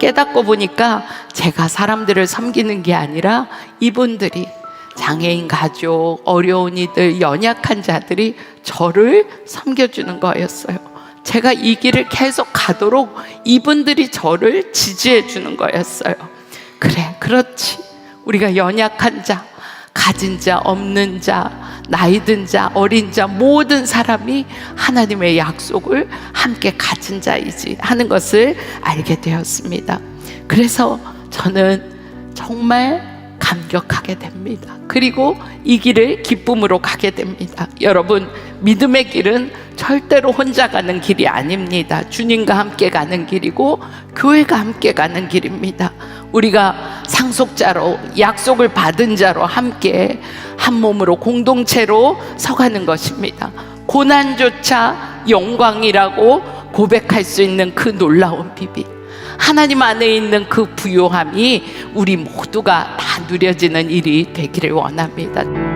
깨닫고 보니까 제가 사람들을 섬기는 게 아니라 이분들이 장애인 가족, 어려운 이들, 연약한 자들이 저를 섬겨주는 거였어요. 제가 이 길을 계속 가도록 이분들이 저를 지지해 주는 거였어요. 그래, 그렇지. 우리가 연약한 자, 가진 자, 없는 자, 나이 든 자, 어린 자, 모든 사람이 하나님의 약속을 함께 가진 자이지 하는 것을 알게 되었습니다. 그래서 저는 정말 감격하게 됩니다. 그리고 이 길을 기쁨으로 가게 됩니다. 여러분, 믿음의 길은 절대로 혼자 가는 길이 아닙니다. 주님과 함께 가는 길이고, 교회가 함께 가는 길입니다. 우리가 상속자로, 약속을 받은 자로 함께 한 몸으로 공동체로 서가는 것입니다. 고난조차 영광이라고 고백할 수 있는 그 놀라운 비비. 하나님 안에 있는 그 부요함이 우리 모두가 다 누려지는 일이 되기를 원합니다.